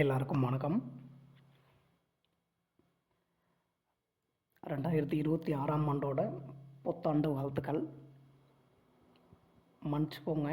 எல்லாருக்கும் வணக்கம். ரெண்டாயிரத்தி இருபத்தி ஆறாம் ஆண்டோட புத்தாண்டு வாழ்த்துக்கள். மன்னிச்சுக்கோங்க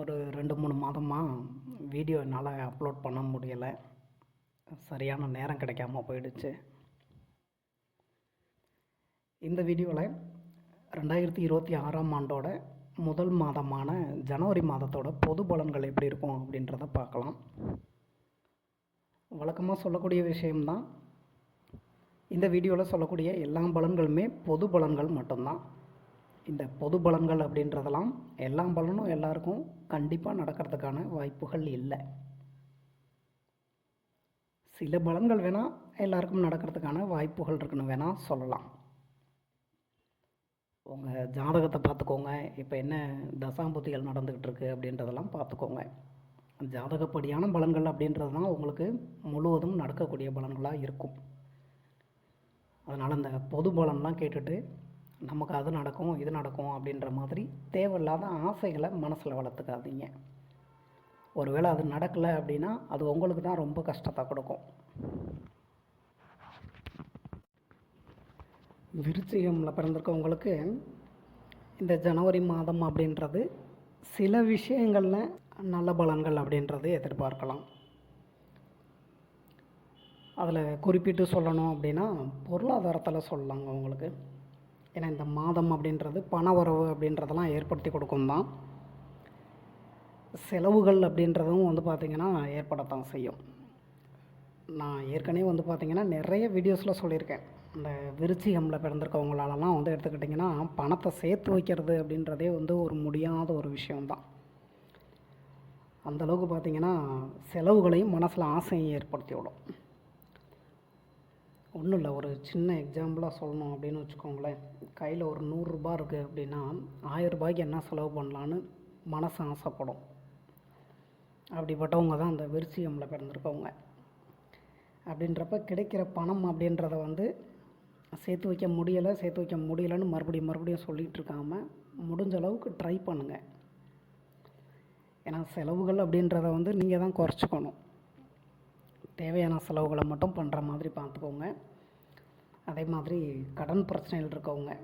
ஒரு ரெண்டு மூணு மாதமாக வீடியோ என்னால் அப்லோட் பண்ண முடியலை. சரியான நேரம் கிடைக்காம போயிடுச்சு. இந்த வீடியோவில் ரெண்டாயிரத்தி இருபத்தி ஆறாம் ஆண்டோட முதல் மாதமான ஜனவரி மாதத்தோட பொது பலன்கள் எப்படி இருக்கும் அப்படின்றத பார்க்கலாம். வழக்கமாக சொல்லக்கூடிய விஷயம்தான். இந்த வீடியோவில் சொல்லக்கூடிய எல்லா பலன்களுமே பொது பலன்கள் மட்டும்தான். இந்த பொது பலன்கள் அப்படின்றதெல்லாம் எல்லா பலனும் எல்லாருக்கும் கண்டிப்பாக நடக்கிறதுக்கான வாய்ப்புகள் இல்லை. சில பலன்கள் வேணால் எல்லாருக்கும் நடக்கிறதுக்கான வாய்ப்புகள் இருக்குன்னு வேணால் சொல்லலாம். உங்கள் ஜாதகத்தை பார்த்துக்கோங்க. இப்போ என்ன தசாம்புத்திகள் நடந்துக்கிட்டு இருக்கு அப்படின்றதெல்லாம் பார்த்துக்கோங்க. ஜாதகப்படியான பலன்கள் அப்படின்றது தான் உங்களுக்கு முழுவதும் நடக்கக்கூடிய பலன்களாக இருக்கும். அதனால் இந்த பொது பலன்லாம் கேட்டுட்டு நமக்கு அது நடக்கும் இது நடக்கும் அப்படின்ற மாதிரி தேவையில்லாத ஆசைகளை மனசில் வளர்த்துக்காதீங்க. ஒருவேளை அது நடக்கலை அப்படின்னா அது உங்களுக்கு தான் ரொம்ப கஷ்டத்தை கொடுக்கும். விருச்சிகமில் பிறந்திருக்கவங்களுக்கு இந்த ஜனவரி மாதம் அப்படின்றது சில விஷயங்களில் நல்ல பலன்கள் அப்படின்றது எதிர்பார்க்கலாம். அதில் குறிப்பிட்டு சொல்லணும் அப்படின்னா பொருளாதாரத்தில் சொல்லலாங்க உங்களுக்கு. ஏன்னா இந்த மாதம் அப்படின்றது பண வரவு அப்படின்றதெல்லாம் ஏற்படுத்தி கொடுக்கும் தான். செலவுகள் அப்படின்றதும் வந்து பார்த்திங்கன்னா ஏற்படத்தான் செய்யும். நான் ஏற்கனவே வந்து பார்த்திங்கன்னா நிறைய வீடியோஸில் சொல்லியிருக்கேன். இந்த விருச்சிகமில் பிறந்திருக்கவங்களாலலாம் வந்து எடுத்துக்கிட்டிங்கன்னா பணத்தை சேர்த்து வைக்கிறது அப்படின்றதே வந்து ஒரு முடியாத ஒரு விஷயம்தான். அந்தளவுக்கு பார்த்திங்கன்னா செலவுகளையும் மனசில் ஆசையும் ஏற்படுத்தி விடும் ஒன்றும் இல்லை ஒரு சின்ன எக்ஸாம்பிளாக சொல்லணும் அப்படின்னு வச்சுக்கோங்களேன். கையில் ஒரு நூறுரூபா இருக்குது அப்படின்னா ஆயரூபாய்க்கு என்ன செலவு பண்ணலான்னு மனசு ஆசைப்படும். அப்படிப்பட்டவங்க தான் அந்த விருச்சிகமில் பிறந்திருக்கவங்க. அப்படின்றப்ப கிடைக்கிற பணம் அப்படின்றத வந்து சேர்த்து வைக்க முடியலை சேர்த்து வைக்க முடியலைன்னு மறுபடியும் மறுபடியும் சொல்லிகிட்டு இருக்காமல் முடிஞ்ச அளவுக்கு ட்ரை பண்ணுங்கள் ஏன்னா செலவுகள் அப்படின்றத வந்து நீங்கள் தான் குறைச்சிக்கணும். தேவையான செலவுகளை மட்டும் பண்ணுற மாதிரி பார்த்துக்கோங்க. அதே மாதிரி கடன் பிரச்சனைகள் இருக்கவங்க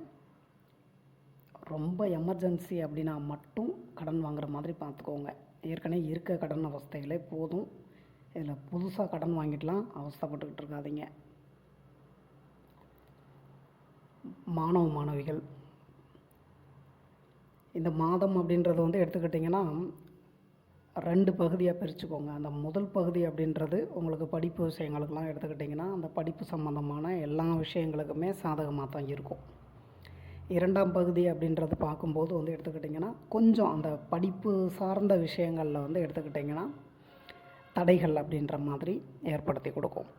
ரொம்ப எமர்ஜென்சி அப்படின்னா மட்டும் கடன் வாங்குற மாதிரி பார்த்துக்கோங்க. ஏற்கனவே இருக்க கடன் அவஸ்தைகளே போதும். இதில் புதுசாக கடன் வாங்கிட்டுலாம் அவஸ்தைப்பட்டுக்கிட்டு இருக்காதீங்க. மாணவ மாணவிகள் இந்த மாதம் அப்படின்றது வந்து எடுத்துக்கிட்டிங்கன்னா ரெண்டு பகுதியாக பிரிச்சுக்கோங்க. அந்த முதல் பகுதி அப்படின்றது உங்களுக்கு படிப்பு விஷயங்களுக்கெல்லாம் எடுத்துக்கிட்டிங்கன்னா அந்த படிப்பு சம்மந்தமான எல்லா விஷயங்களுக்குமே சாதகமாக தான் இருக்கும். இரண்டாம் பகுதி அப்படின்றது பார்க்கும்போது வந்து எடுத்துக்கிட்டிங்கன்னா கொஞ்சம் அந்த படிப்பு சார்ந்த விஷயங்களில் வந்து எடுத்துக்கிட்டிங்கன்னா தடைகள் அப்படின்ற மாதிரி ஏற்படுத்தி கொடுக்கும்.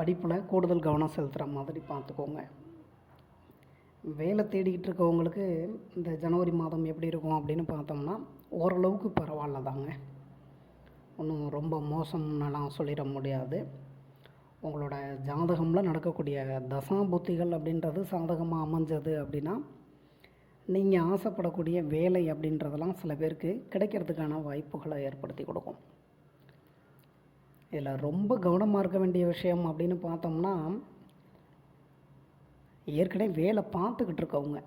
படிப்பில் கூடுதல் கவனம் செலுத்துகிற மாதிரி பார்த்துக்கோங்க. வேலை தேடிக்கிட்டு இருக்கவங்களுக்கு இந்த ஜனவரி மாதம் எப்படி இருக்கும் அப்படின்னு பார்த்தோம்னா ஓரளவுக்கு பரவாயில்ல தாங்க ஒன்றும் ரொம்ப மோசம்னலாம் சொல்லிட முடியாது. உங்களோட ஜாதகமில் நடக்கக்கூடிய தசாபுத்திகள் அப்படின்றது சாதகமாக அமைஞ்சது அப்படின்னா நீங்கள் ஆசைப்படக்கூடிய வேலை அப்படின்றதெல்லாம் சில பேருக்கு கிடைக்கிறதுக்கான வாய்ப்புகளை ஏற்படுத்தி கொடுக்கும். இதில் ரொம்ப கவனமாக இருக்க வேண்டிய விஷயம் அப்படின்னு பார்த்தோம்னா ஏற்கனவே வேலை பார்த்துக்கிட்டு இருக்கவங்க.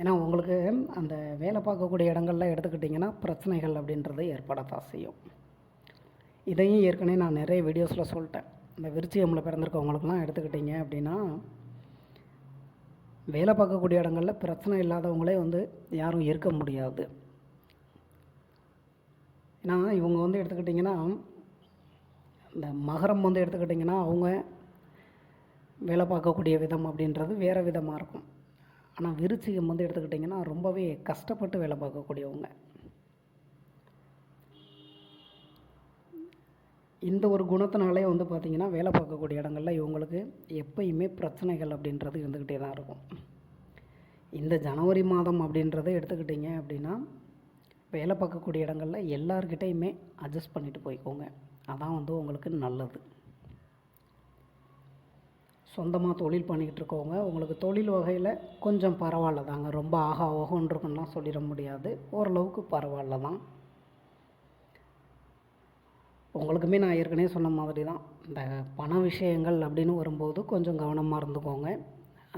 ஏன்னா உங்களுக்கு அந்த வேலை பார்க்கக்கூடிய இடங்கள்ல எடுத்துக்கிட்டிங்கன்னா பிரச்சனைகள் அப்படின்றது ஏற்படத்தான் செய்யும். இதையும் ஏற்கனவே நான் நிறைய வீடியோஸில் சொல்லிட்டேன். இந்த விருச்சிகமில் பிறந்திருக்கவங்களுக்குலாம் எடுத்துக்கிட்டிங்க அப்படின்னா வேலை பார்க்கக்கூடிய இடங்களில் பிரச்சனை இல்லாதவங்களே வந்து யாரும் இருக்க முடியாது. ஏன்னா இவங்க வந்து எடுத்துக்கிட்டிங்கன்னா இந்த மகரம் வந்து எடுத்துக்கிட்டிங்கன்னா அவங்க வேலை பார்க்கக்கூடிய விதம் அப்படின்றது வேறு விதமாக இருக்கும். ஆனால் விருச்சிகம் வந்து எடுத்துக்கிட்டிங்கன்னா ரொம்பவே கஷ்டப்பட்டு வேலை பார்க்கக்கூடியவங்க. இந்த ஒரு குணத்தினாலே வந்து பார்த்திங்கன்னா வேலை பார்க்கக்கூடிய இடங்களில் இவங்களுக்கு எப்பயுமே பிரச்சனைகள் அப்படின்றது இருந்துக்கிட்டே தான் இருக்கும். இந்த ஜனவரி மாதம் அப்படின்றத எடுத்துக்கிட்டிங்க அப்படின்னா வேலை பார்க்கக்கூடிய இடங்களில் எல்லார்கிட்டையுமே அட்ஜஸ்ட் பண்ணிட்டு போய்க்கோங்க. அதான் வந்து உங்களுக்கு நல்லது. சொந்தமாக தொழில் பண்ணிக்கிட்டு இருக்கவங்க உங்களுக்கு தொழில் வகையில் கொஞ்சம் பரவாயில்ல தாங்க ரொம்ப ஆகா ஓகோன்றிருக்குன்னா சொல்லிட முடியாது. ஓரளவுக்கு பரவாயில்ல தான் உங்களுக்குமே நான் ஏற்கனவே சொன்ன மாதிரி தான் இந்த பண விஷயங்கள் அப்படின்னு வரும்போது கொஞ்சம் கவனமாக இருந்துக்கோங்க.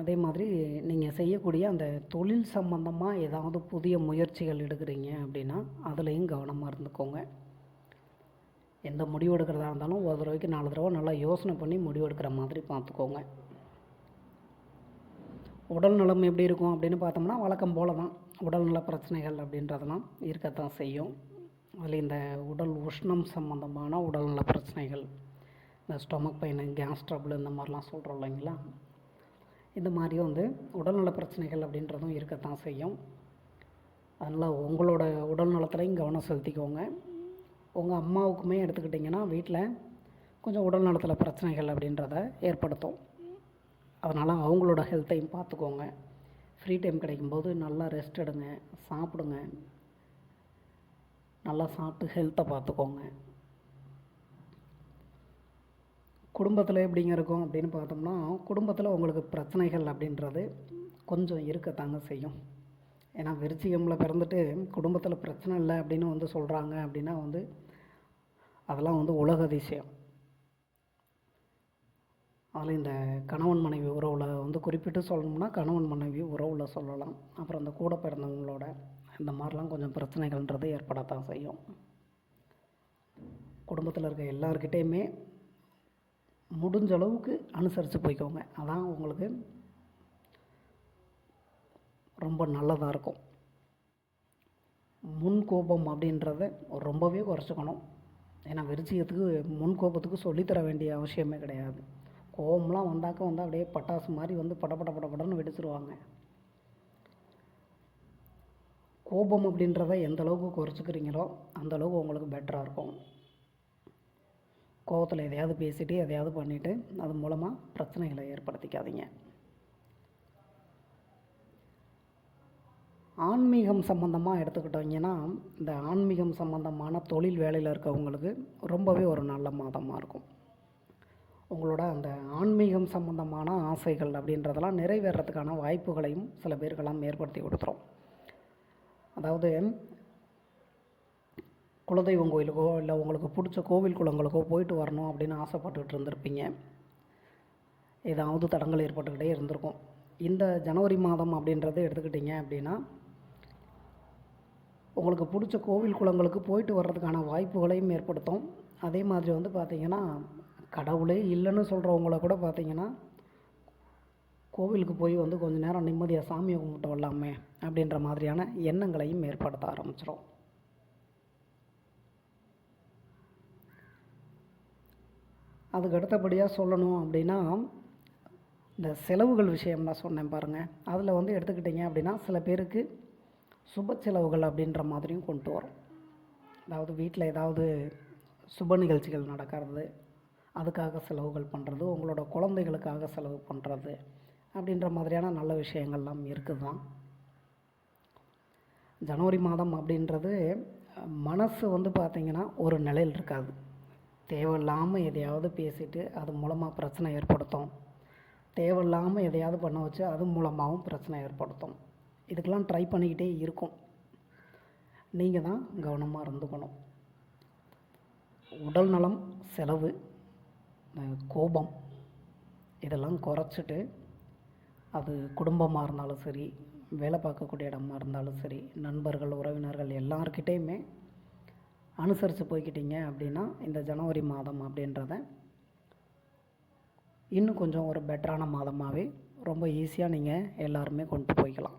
அதே மாதிரி நீங்கள் செய்யக்கூடிய அந்த தொழில் சம்பந்தமாக ஏதாவது புதிய முயற்சிகள் எடுக்கிறீங்க அப்படின்னா அதுலேயும் கவனமாக இருந்துக்கோங்க. எந்த முடிவு எடுக்கிறதா இருந்தாலும் ஒரு தடவைக்கு நாலு தடவை நல்லா யோசனை பண்ணி முடிவு எடுக்கிற மாதிரி பார்த்துக்கோங்க. உடல் நலம் எப்படி இருக்கும் அப்படின்னு பார்த்தோம்னா வழக்கம் போல தான். உடல்நல பிரச்சனைகள் அப்படின்றதெல்லாம் இருக்கத்தான் செய்யும். அதில் இந்த உடல் உஷ்ணம் சம்மந்தமான உடல்நல பிரச்சனைகள் இந்த ஸ்டொமக் பெயின் கேஸ் ட்ரபிள் இந்த மாதிரிலாம் சொல்கிறோம் இல்லைங்களா? இந்த மாதிரி வந்து உடல்நல பிரச்சனைகள் அப்படின்றதும் இருக்கத்தான் செய்யும். அதனால் உங்களோட உடல் நலத்துலையும் கவனம் செலுத்திக்கோங்க. உங்கள் அம்மாவுக்குமே எடுத்துக்கிட்டிங்கன்னா வீட்டில் கொஞ்சம் உடல் நலத்தில் பிரச்சனைகள் அப்படின்றத ஏற்படுத்தும். அதனால் அவங்களோட ஹெல்த்தையும் பார்த்துக்கோங்க ஃப்ரீ டைம் கிடைக்கும்போது நல்லா ரெஸ்ட் எடுங்க சாப்பிடுங்க. நல்லா சாப்பிட்டு ஹெல்த்தை பார்த்துக்கோங்க குடும்பத்தில் எப்படிங்க இருக்கும் அப்படின்னு பார்த்தோம்னா குடும்பத்தில் உங்களுக்கு பிரச்சனைகள் அப்படின்றது கொஞ்சம் இருக்கத்தாங்க செய்யும். ஏன்னா விருச்சிகமில் பிறந்துட்டு குடும்பத்தில் பிரச்சனை இல்லை அப்படின்னு வந்து சொல்கிறாங்க அப்படின்னா வந்து அதெல்லாம் வந்து உலக அதிசயம். அதில் இந்த கணவன் மனைவி உறவில் வந்து குறிப்பிட்டு சொல்லணும்னா கணவன் மனைவி உறவில் சொல்லலாம். அப்புறம் அந்த கூட பிறந்தவங்களோட இந்த மாதிரிலாம் கொஞ்சம் பிரச்சனைகள்ன்றது ஏற்படத்தான் செய்யும். குடும்பத்தில் இருக்க எல்லாருக்கிட்டேயுமே முடிஞ்ச அளவுக்கு அனுசரித்து போய்க்கோங்க. அதான் உங்களுக்கு ரொம்ப நல்லதாக இருக்கும். முன் கோபம் அப்படின்றத ரொம்பவே குறைச்சிக்கணும். ஏன்னா விருச்சிகத்துக்கு முன் கோபத்துக்கு சொல்லித்தர வேண்டிய அவசியமே கிடையாது. கோபம்லாம் வந்தாக்க வந்து அப்படியே பட்டாசு மாதிரி வந்து படபட படபடன்னு வெடிச்சிருவாங்க. கோபம் அப்படின்றத எந்த அளவுக்கு குறைச்சிக்கிறீங்களோ அந்த அளவுக்கு உங்களுக்கு பெட்டராக இருக்கும். கோபத்தில் எதையாவது பேசிவிட்டு எதையாவது பண்ணிவிட்டு அது மூலமாக பிரச்சனைகளை ஏற்படுத்திக்காதீங்க. ஆன்மீகம் சம்மந்தமாக எடுத்துக்கிட்டோங்கன்னா இந்த ஆன்மீகம் சம்மந்தமான தொழில் வேலையில் இருக்கவங்களுக்கு ரொம்பவே ஒரு நல்ல மாதமாக இருக்கும். உங்களோட அந்த ஆன்மீகம் சம்மந்தமான ஆசைகள் அப்படின்றதெல்லாம் நிறைவேறதுக்கான வாய்ப்புகளையும் சில பேருக்கெல்லாம் ஏற்படுத்தி கொடுத்துரும். அதாவது குலதெய்வம் கோயிலுக்கோ இல்லை உங்களுக்கு பிடிச்ச கோவில் குளங்களுக்கோ போயிட்டு வரணும் அப்படின்னு ஆசைப்பட்டுக்கிட்டு இருந்திருப்பீங்க. ஏதாவது தடங்கள் ஏற்பட்டுக்கிட்டே இருந்திருக்கும். இந்த ஜனவரி மாதம் அப்படின்றத எடுத்துக்கிட்டிங்க அப்படின்னா உங்களுக்கு பிடிச்ச கோவில் குளங்களுக்கு போயிட்டு வர்றதுக்கான வாய்ப்புகளையும் ஏற்படுத்தும். அதே மாதிரி வந்து பார்த்திங்கன்னா கடவுளே இல்லைன்னு சொல்கிறவங்கள கூட பார்த்திங்கன்னா கோவிலுக்கு போய் வந்து கொஞ்ச நேரம் நிம்மதியாக சாமியை கும்பிட்டு வரலாமே அப்படின்ற மாதிரியான எண்ணங்களையும் ஏற்படுத்த ஆரம்பிச்சிடும் அதுக்கு அடுத்தபடியாக சொல்லணும் அப்படின்னா இந்த செலவுகள் விஷயம் நான் சொன்னேன் பாருங்கள் அதில் வந்து எடுத்துக்கிட்டிங்க அப்படின்னா சில பேருக்கு சுப செலவுகள் அப்படின்ற மாதிரியும் கொண்டு வரும். அதாவது வீட்டில் ஏதாவது சுப நிகழ்ச்சிகள் நடக்கிறது அதுக்காக செலவுகள் பண்ணுறது உங்களோட குழந்தைகளுக்காக செலவு பண்ணுறது அப்படின்ற மாதிரியான நல்ல விஷயங்கள்லாம் இருக்குது தான் ஜனவரி மாதம் அப்படின்றது மனசு வந்து பார்த்திங்கன்னா ஒரு நிலையில் இருக்காது. தேவையில்லாமல் எதையாவது பேசிட்டு அது மூலமாக பிரச்சனை ஏற்படுத்தும். தேவையில்லாமல் எதையாவது பண்ண வச்சு அது மூலமாகவும் பிரச்சனை ஏற்படுத்தும். இதுக்கெல்லாம் ட்ரை பண்ணிக்கிட்டே இருக்கும். நீங்கள் தான் கவனமாக இருந்துக்கணும். உடல் நலம் செலவு கோபம் இதெல்லாம் குறைச்சிட்டு அது குடும்பமாக இருந்தாலும் சரி வேலை பார்க்கக்கூடிய இடமா இருந்தாலும் சரி நண்பர்கள் உறவினர்கள் எல்லார்கிட்டேயுமே அனுசரித்து போய்க்கிட்டீங்க அப்படின்னா இந்த ஜனவரி மாதம் அப்படின்றத இன்னும் கொஞ்சம் ஒரு பெட்டரான மாதமாகவே ரொம்ப ஈஸியாக நீங்கள் எல்லாருமே கொண்டு போய்க்கலாம்.